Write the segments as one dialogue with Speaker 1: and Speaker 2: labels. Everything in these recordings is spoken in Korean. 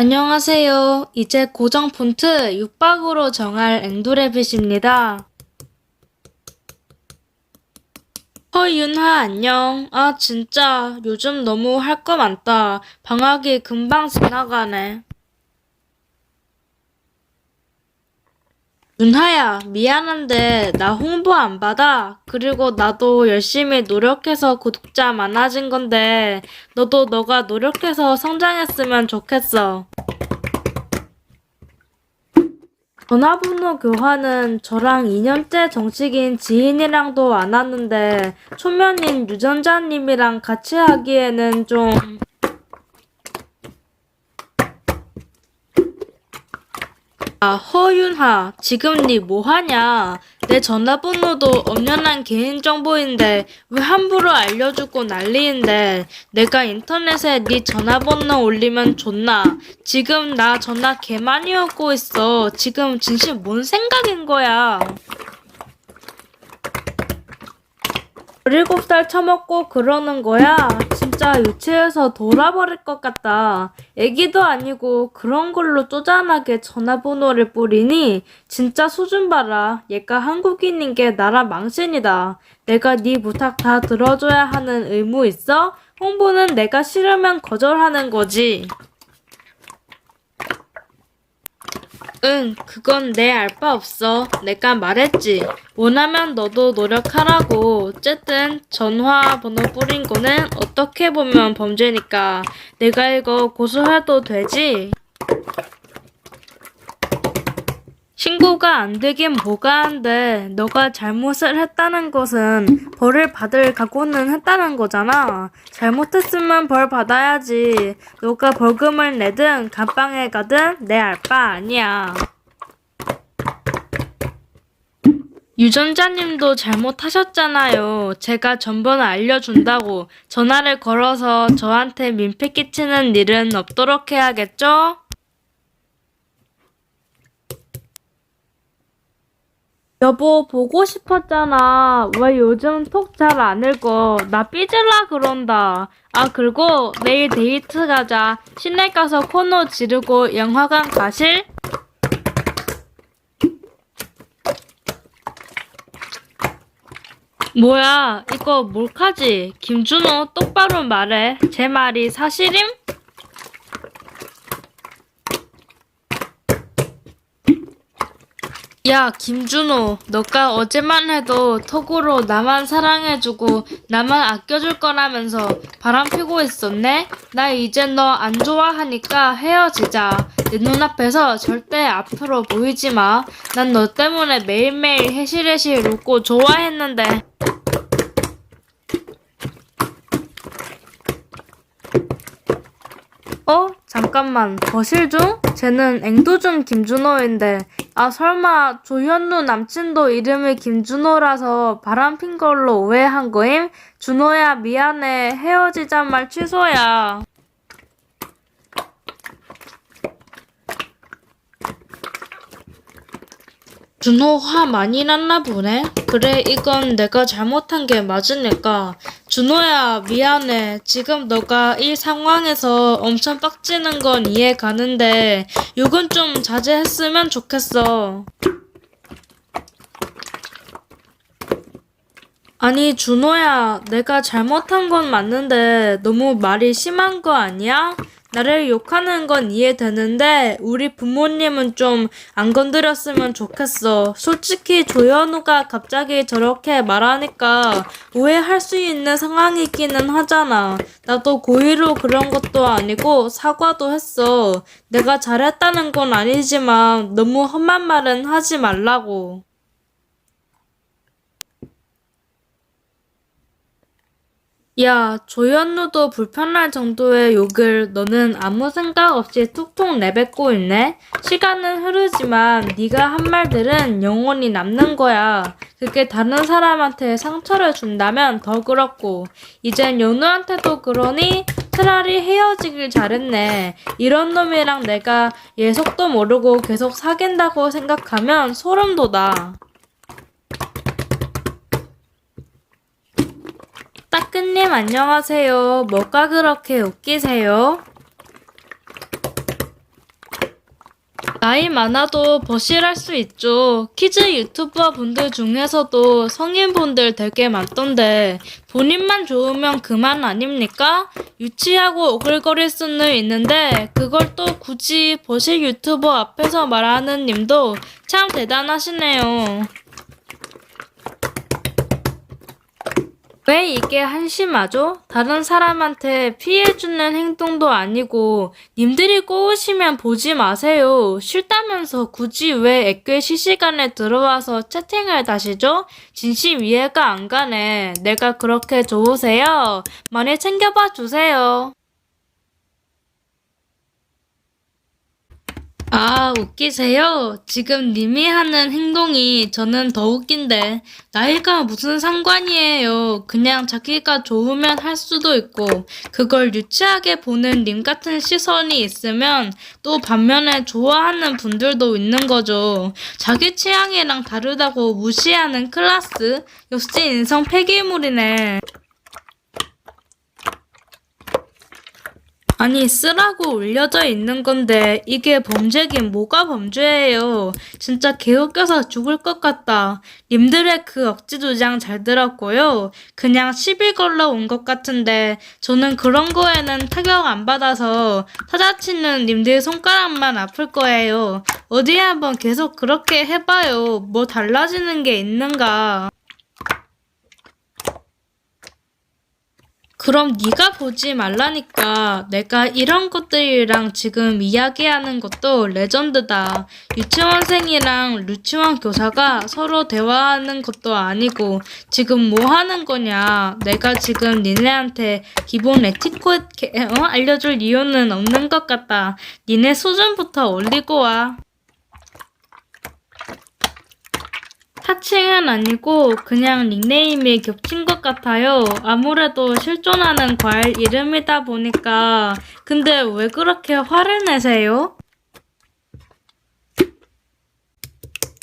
Speaker 1: 안녕하세요. 이제 고정 폰트 6박으로 정할 앵두레빗입니다. 허윤하 안녕. 아 진짜 요즘 너무 할 거 많다. 방학이 금방 지나가네. 윤하야, 미안한데 나 홍보 안 받아. 그리고 나도 열심히 노력해서 구독자 많아진 건데 너도 너가 노력해서 성장했으면 좋겠어. 전화번호 교환은 저랑 2년째 정식인 지인이랑도 안 하는데 초면인 유전자님이랑 같이 하기에는 좀 아, 허윤하, 지금 니 뭐하냐? 내 전화번호도 엄연한 개인정보인데 왜 함부로 알려주고 난리인데 내가 인터넷에 니 전화번호 올리면 좋나? 지금 나 전화 개 많이 오고 있어. 지금 진심 뭔 생각인 거야? 17살 처먹고 그러는 거야? 진짜 유치해서 돌아버릴 것 같다. 애기도 아니고 그런 걸로 쪼잔하게 전화번호를 뿌리니 진짜 수준 봐라. 얘가 한국인인 게 나라 망신이다. 내가 네 부탁 다 들어줘야 하는 의무 있어? 홍보는 내가 싫으면 거절하는 거지. 응, 그건 내 알 바 없어. 내가 말했지. 원하면 너도 노력하라고. 어쨌든 전화 번호 뿌린 거는 어떻게 보면 범죄니까 내가 이거 고소해도 되지? 신고가 안 되긴 뭐가 안 돼. 너가 잘못을 했다는 것은 벌을 받을 각오는 했다는 거잖아. 잘못했으면 벌 받아야지. 너가 벌금을 내든 감방에 가든 내 알 바 아니야. 유전자님도 잘못하셨잖아요. 제가 전번호 알려준다고 전화를 걸어서 저한테 민폐 끼치는 일은 없도록 해야겠죠? 여보, 보고 싶었잖아. 왜 요즘 톡 잘 안 읽어? 나 삐질라 그런다. 아, 그리고 내일 데이트 가자. 시내 가서 코너 지르고 영화관 가실? 뭐야, 이거 몰카지? 김준호, 똑바로 말해. 제 말이 사실임? 야, 김준호, 너가 어제만 해도 톡으로 나만 사랑해주고 나만 아껴줄 거라면서 바람 피고 있었네? 나 이제 너 안 좋아하니까 헤어지자. 내 눈앞에서 절대 앞으로 보이지 마. 난 너 때문에 매일매일 해실해실 웃고 좋아했는데. 어? 잠깐만, 거실 중? 쟤는 앵도중 김준호인데, 아, 설마 조현루 남친도 이름이 김준호라서 바람핀 걸로 오해한 거임? 준호야, 미안해. 헤어지자 말 취소야. 준호 화 많이 났나 보네? 그래, 이건 내가 잘못한 게 맞으니까. 준호야, 미안해. 지금 너가 이 상황에서 엄청 빡치는 건 이해 가는데, 욕은 좀 자제했으면 좋겠어. 아니, 준호야, 내가 잘못한 건 맞는데, 너무 말이 심한 거 아니야? 나를 욕하는 건 이해되는데 우리 부모님은 좀 안 건드렸으면 좋겠어. 솔직히 조현우가 갑자기 저렇게 말하니까 오해할 수 있는 상황이기는 하잖아. 나도 고의로 그런 것도 아니고 사과도 했어. 내가 잘했다는 건 아니지만 너무 험한 말은 하지 말라고. 야, 조현우도 불편할 정도의 욕을 너는 아무 생각 없이 툭툭 내뱉고 있네? 시간은 흐르지만 네가 한 말들은 영원히 남는 거야. 그게 다른 사람한테 상처를 준다면 더 그렇고. 이젠 연우한테도 그러니 차라리 헤어지길 잘했네. 이런 놈이랑 내가 얘 속도 모르고 계속 사귄다고 생각하면 소름 돋아. 따끈님 안녕하세요. 뭐가 그렇게 웃기세요? 나이 많아도 버실할 수 있죠. 키즈 유튜버 분들 중에서도 성인분들 되게 많던데 본인만 좋으면 그만 아닙니까? 유치하고 오글거릴 수는 있는데 그걸 또 굳이 버실 유튜버 앞에서 말하는 님도 참 대단하시네요. 왜 이게 한심하죠? 다른 사람한테 피해주는 행동도 아니고 님들이 꼬우시면 보지 마세요. 싫다면서 굳이 왜 애교 실시간에 들어와서 채팅을 다시죠? 진심 이해가 안 가네. 내가 그렇게 좋으세요? 많이 챙겨봐 주세요. 아, 웃기세요? 지금 님이 하는 행동이 저는 더 웃긴데, 나이가 무슨 상관이에요. 그냥 자기가 좋으면 할 수도 있고, 그걸 유치하게 보는 님 같은 시선이 있으면, 또 반면에 좋아하는 분들도 있는 거죠. 자기 취향이랑 다르다고 무시하는 클라스? 역시 인성 폐기물이네. 아니 쓰라고 올려져 있는 건데 이게 범죄긴 뭐가 범죄예요. 진짜 개웃겨서 죽을 것 같다. 님들의 그 억지 주장 잘 들었고요. 그냥 시비 걸러 온 것 같은데 저는 그런 거에는 타격 안 받아서 타자치는 님들 손가락만 아플 거예요. 어디 한번 계속 그렇게 해봐요. 뭐 달라지는 게 있는가. 그럼 네가 보지 말라니까. 내가 이런 것들이랑 지금 이야기하는 것도 레전드다. 유치원생이랑 유치원 교사가 서로 대화하는 것도 아니고 지금 뭐 하는 거냐. 내가 지금 니네한테 기본 에티켓 어? 알려줄 이유는 없는 것 같다. 니네 수준부터 올리고 와. 사칭은 아니고 그냥 닉네임이 겹친 것 같아요. 아무래도 실존하는 과일 이름이다 보니까. 근데 왜 그렇게 화를 내세요?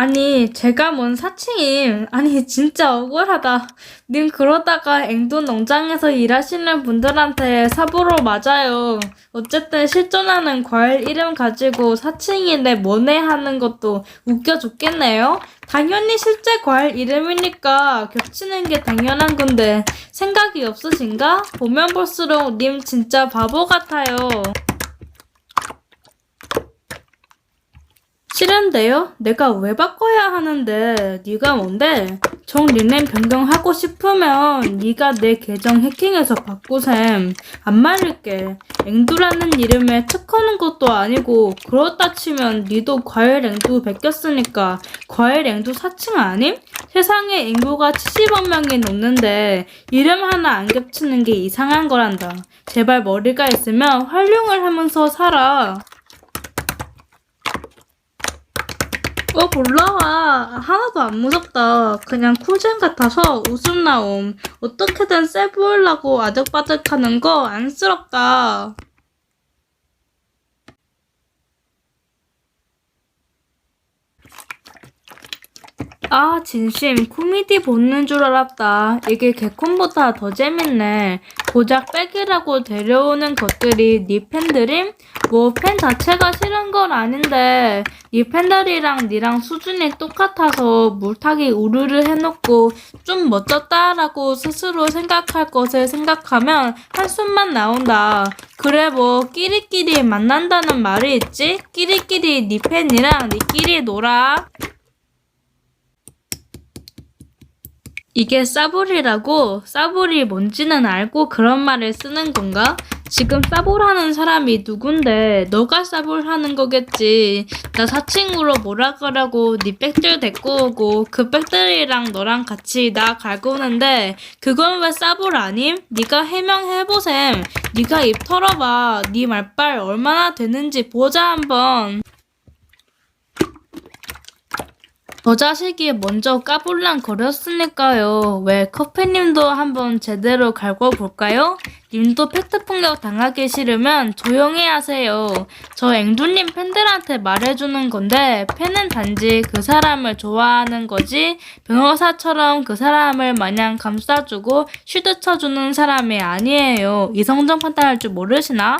Speaker 1: 아니, 제가 뭔 사칭임. 아니, 진짜 억울하다. 님 그러다가 앵두 농장에서 일하시는 분들한테 사보로 맞아요. 어쨌든 실존하는 과일 이름 가지고 사칭인데 뭐네 하는 것도 웃겨 죽겠네요. 당연히 실제 과일 이름이니까 겹치는 게 당연한 건데 생각이 없으신가? 보면 볼수록 님 진짜 바보 같아요. 싫은데요? 내가 왜 바꿔야 하는데 네가 뭔데? 정 닉네임 변경하고 싶으면 네가 내 계정 해킹해서 바꾸셈. 안 말릴게. 앵두라는 이름에 특허는 것도 아니고 그렇다 치면 니도 과일 앵두 베꼈으니까 과일 앵두 사칭 아님? 세상에 인구가 70억 명이 넘는데 이름 하나 안 겹치는 게 이상한 거란다. 제발 머리가 있으면 활용을 하면서 살아. 어, 올라와. 하나도 안 무섭다. 그냥 쿨잼 같아서 웃음 나옴. 어떻게든 쎄 보이려고 아득바득 하는 거 안쓰럽다. 아, 진심, 코미디 보는 줄 알았다. 이게 개콘보다 더 재밌네. 고작 백이라고 데려오는 것들이 네 팬들임? 뭐 팬 자체가 싫은 건 아닌데 네 팬들이랑 니랑 수준이 똑같아서 물타기 우르르 해놓고 좀 멋졌다라고 스스로 생각할 것을 생각하면 한숨만 나온다. 그래 뭐 끼리끼리 만난다는 말이 있지? 끼리끼리 네 팬이랑 니끼리 놀아. 이게 싸불이라고? 싸불이 뭔지는 알고 그런 말을 쓰는 건가? 지금 싸불하는 사람이 누군데 너가 싸불하는 거겠지. 나 사칭으로 뭐라 그러고 네 백들 데리고 오고 그 백들이랑 너랑 같이 나 갈고 오는데 그건 왜 싸불 아님? 네가 해명해보셈. 네가 입 털어봐. 네 말빨 얼마나 되는지 보자 한번. 저 자식이 먼저 까불랑 거렸으니까요. 왜 커피님도 한번 제대로 갈고 볼까요? 님도 팩트 폭력 당하기 싫으면 조용히 하세요. 저 앵두님 팬들한테 말해주는 건데 팬은 단지 그 사람을 좋아하는 거지 변호사처럼 그 사람을 마냥 감싸주고 쉴드 쳐주는 사람이 아니에요. 이성적 판단할 줄 모르시나?